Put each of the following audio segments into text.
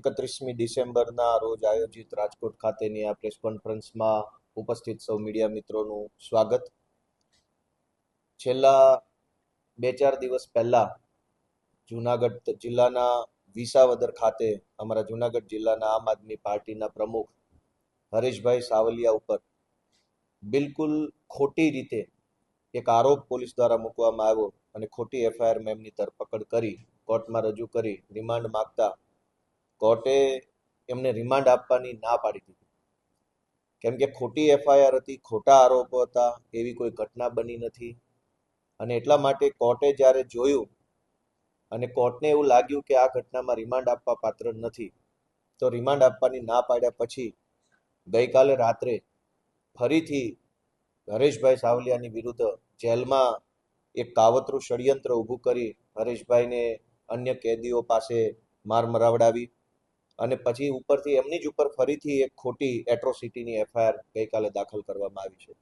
એકત્રીસમી ડિસેમ્બરના રોજ આયોજિત રાજકોટ ખાતેની આ પ્રેસ કોન્ફરન્સમાં ઉપસ્થિત સૌ મીડિયા મિત્રોનું સ્વાગત. છેલ્લા બે ચાર દિવસ પહેલા જુનાગઢ જિલ્લાના વિસાવદર ખાતે અમારા જુનાગઢ જિલ્લાના આમ આદમી પાર્ટીના પ્રમુખ હરેશભાઈ સાવલિયા ઉપર બિલકુલ ખોટી રીતે એક આરોપ પોલીસ દ્વારા મૂકવામાં આવ્યો અને ખોટી એફઆઈઆરમાં એમની ધરપકડ કરી, કોર્ટમાં રજૂ કરી, રિમાન્ડ માંગતા કોર્ટે એમને રિમાન્ડ આપવાની ના પાડી દીધી. કેમ કે ખોટી એફઆઈઆર હતી, ખોટા આરોપો હતા, એવી કોઈ ઘટના બની નથી. અને એટલા માટે કોર્ટે જ્યારે જોયું અને કોર્ટને એવું લાગ્યું કે આ ઘટનામાં રિમાન્ડ આપવા પાત્ર નથી, તો રિમાન્ડ આપવાની ના પાડ્યા પછી ગઈકાલે રાત્રે ફરીથી હરેશભાઈ સાવલિયાની વિરુદ્ધ જેલમાં એક કાવતરું ષડયંત્ર ઊભું કરી હરેશભાઈને અન્ય કેદીઓ પાસે માર મરાવડાવી. અને પછી ઉપરથી એમની જ ઉપર ફરીથી એક ખોટી એટ્રોસિટીની એફઆઈઆર ગઈકાલે દાખલ કરવામાં આવી છે.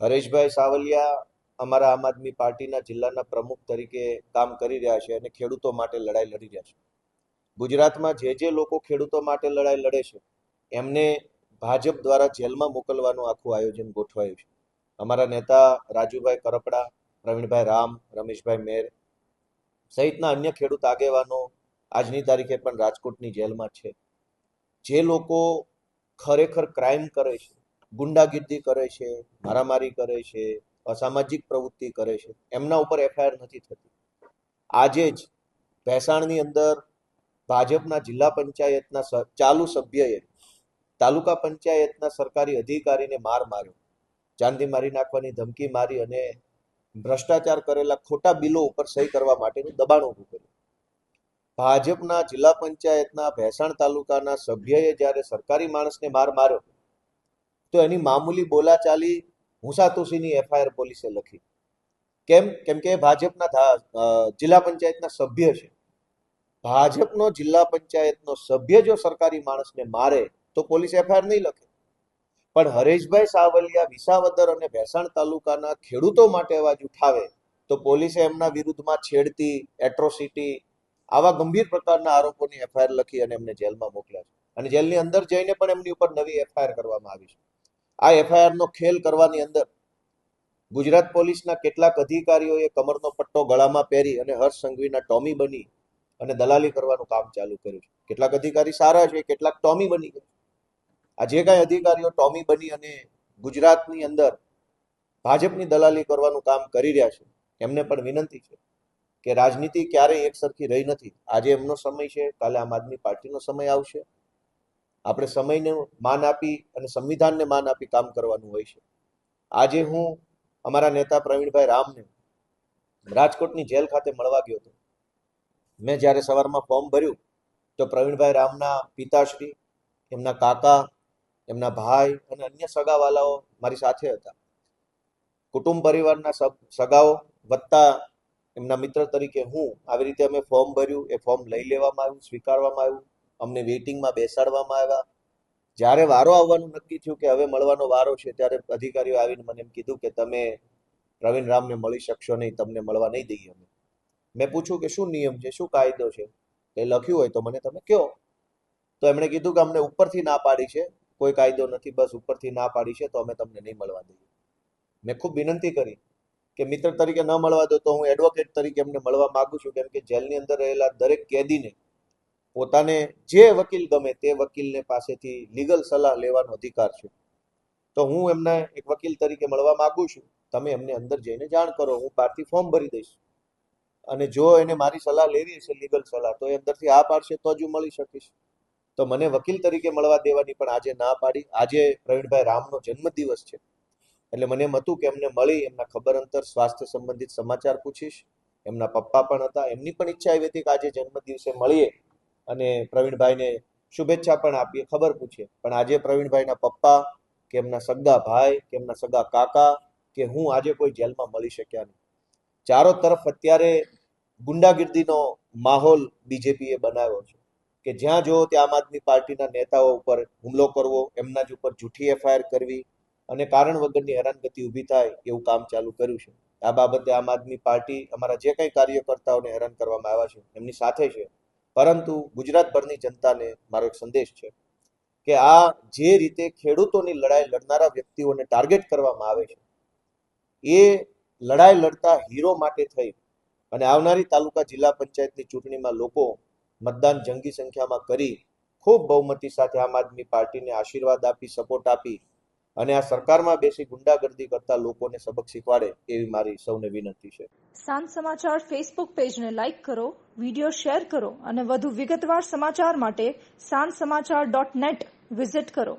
હરેશભાઈ સાવલિયા અમારા આમ આદમી પાર્ટીના જિલ્લાના પ્રમુખ તરીકે કામ કરી રહ્યા છે અને ખેડૂતો માટે લડાઈ લડી રહ્યા છે. ગુજરાતમાં જે જે લોકો ખેડૂતો માટે લડાઈ લડે છે, એમને ભાજપ દ્વારા જેલમાં મોકલવાનું આખું આયોજન ગોઠવાયું છે. અમારા નેતા રાજુભાઈ કરપડા, પ્રવીણભાઈ રામ, રમેશભાઈ મેર સહિતના અન્ય ખેડૂત આગેવાનો આજની તારીખે પણ રાજકોટની જેલમાં છે. જે લોકો ખરેખર ક્રાઇમ કરે છે, ગુંડાગીર્દી કરે છે, મારામારી કરે છે, અસામાજિક પ્રવૃત્તિ કરે છે, એમના ઉપર એફઆઈઆર નથી થતી. આજે જ ભેસાણની અંદર ભાજપના જિલ્લા પંચાયતના ચાલુ સભ્યએ તાલુકા પંચાયતના સરકારી અધિકારીને માર માર્યો. ચાંદી મારી નાખવાની ધમકી મારી અને ભ્રષ્ટાચાર કરેલા ખોટા બિલો ઉપર સહી કરવા માટેનું દબાણ ઊભું કર્યું. ભાજપના જિલ્લા પંચાયતના ભેસાણ તાલુકાના સભ્યએ જ્યારે સરકારી માણસને માર માર્યો, તો એની મામૂલી બોલાચાલી હુંસાતુસીની એફઆઈઆર પોલીસે લખી. કેમ? કેમ કે ભાજપના જિલ્લા પંચાયતના સભ્ય છે. ભાજપનો જિલ્લા પંચાયતનો સભ્ય જો સરકારી માણસને મારે, તો પોલીસ એફઆઈઆર નહીં લખે. પણ હરેશભાઈ સાવલિયા વિસાવદર અને ભેસાણ તાલુકાના ખેડૂતો માટે અવાજ ઉઠાવે, તો પોલીસે એમના વિરુદ્ધમાં છેડતી એટ્રોસિટી આવા ગંભીર પ્રકારના આરોપોની એફઆઈઆર લખી અને એમને જેલમાં મોકલ્યા છે. અને જેલની અંદર જઈને પણ એમની ઉપર નવી એફઆઈઆર કરવામાં આવી છે. આ એફઆઈઆરનો ખેલ કરવાની અંદર ગુજરાત પોલીસના કેટલાક અધિકારીઓએ કમરનો પટ્ટો ગળામાં પહેરી અને હર્ષ સંઘવીના ટોમી બની અને દલાલી કરવાનું કામ ચાલુ કર્યું છે. કેટલાક અધિકારી સારા છે, કેટલાક ટોમી બની ગયા આ જે કાંઈ અધિકારીઓ ટોમી બની અને ગુજરાતની અંદર ભાજપની દલાલી કરવાનું કામ કરી રહ્યા છે, એમને પણ વિનંતી છે કે રાજનીતિ ક્યારેય એક સરખી રહી નથી. આજે એમનો સમય છે, કાલે આમ આદમી પાર્ટીનો સમય આવશે. આપણે સમયને માન આપી અને સંવિધાનને માન આપી કામ કરવાનું હોય છે. આજે હું અમારા નેતા પ્રવીણભાઈ રામને રાજકોટની જેલ ખાતે મળવા ગયો હતો. મેં જ્યારે સવારમાં ફોર્મ ભર્યું, તો પ્રવીણભાઈ રામના પિતાશ્રી, એમના કાકા, એમના ભાઈ અને અન્ય સગાવાલાઓ મારી સાથે હતા. કુટુંબ પરિવારના સગાઓ વત્તા એમના મિત્ર તરીકે હું આવી રીતે અમે ફોર્મ ભર્યું. એ ફોર્મ લઈ લેવામાં આવ્યું, સ્વીકારવામાં આવ્યું. અમને વેઇટિંગમાં બેસાડવામાં આવ્યા. જ્યારે વારો આવવાનું નક્કી થયું કે હવે મળવાનો વારો છે, ત્યારે અધિકારીઓ આવીને મને એમ કીધું કે તમે પ્રવીણ રામને મળી શકશો નહીં, તમને મળવા નહીં દઈએ અમે. મેં પૂછ્યું કે શું નિયમ છે, શું કાયદો છે? એ લખ્યું હોય તો મને તમે કહો. તો એમણે કીધું કે અમને ઉપરથી ના પાડી છે, કોઈ કાયદો નથી, બસ ઉપરથી ના પાડી છે, તો અમે તમને નહીં મળવા દઈએ. મેં ખૂબ વિનંતી કરી. કે મિત્ર તરીકે ન મળવા દો તો હું એડવોકેટ તરીકે એમને મળવા માંગુ છું. કેમ કે જેલની અંદર રહેલા દરેક કેદીને પોતાને જે વકીલ ગમે તે વકીલને પાસેથી લીગલ સલાહ લેવાનો અધિકાર છે. તો હું એમને એક વકીલ તરીકે મળવા માંગુ છું. તમે એમને અંદર જઈને જાણ કરો. હું બહારથી ફોર્મ ભરી દઈશ. અને જો એને મારી સલાહ લેવી હશે લીગલ સલાહ, તો એ અંદરથી આ પાડશે, તો જ હું મળી શકીશ. તો મને વકીલ તરીકે મળવા દેવાની પણ આજે ના પાડી. આજે પ્રવીણભાઈ રામનો જન્મદિવસ છે. એટલે મને એમ હતું કે એમને મળી, એમના ખબર અંતર, સ્વાસ્થ્ય સંબંધિત સમાચાર પૂછીશ. એમના પપ્પા પણ હતા. એમની પણ ઈચ્છા આવી હતી કે આજે જન્મદિવસે મળીએ અને પ્રવીણભાઈને શુભેચ્છા પણ આપીએ, ખબર પૂછીએ. પણ આજે પ્રવીણભાઈના પપ્પા, કે એમના સગા ભાઈ, કે એમના સગા કાકા, કે હું આજે કોઈ જેલમાં મળી શક્યા નહીં. ચારો તરફ અત્યારે ગુંડાગીર્દીનો માહોલ બીજેપીએ બનાવ્યો છે. કે જ્યાં જો ત્યાં આમ આદમી પાર્ટીના નેતાઓ ઉપર હુમલો કરવો, એમના જ ઉપર જૂઠી એફઆઈઆર કરવી અને કારણ વગરની હેરાનગતિ ઊભી થાય એવું કામ ચાલુ કર્યું છે. આ બાબતે આમ આદમી પાર્ટી અમારા જે કંઈ કાર્યકર્તાઓને હેરાન કરવામાં આવ્યા છે, એમની સાથે છે. પરંતુ ગુજરાતભરની જનતાને મારો એક સંદેશ છે કે આ જે રીતે ખેડૂતોની લડાઈ લડનારા વ્યક્તિઓને ટાર્ગેટ કરવામાં આવે છે, એ લડાઈ લડતા હીરો માટે થઈ અને આવનારી તાલુકા જિલ્લા પંચાયતની ચૂંટણીમાં લોકો મતદાન જંગી સંખ્યામાં કરી ખૂબ બહુમતી સાથે આમ આદમી પાર્ટીને આશીર્વાદ આપી, સપોર્ટ આપી અને આ સરકારમાં બેસી ગુંડાગર્દી કરતા લોકોને સબક શીખવાડે એવી મારી સૌને વિનંતી છે. સાંજ સમાચાર ફેસબુક પેજને લાઇક કરો વીડિયો શેર કરો અને વધુ વિગતવાર સમાચાર માટે સાંજ સમાચાર ડોટ નેટ વિઝિટ કરો.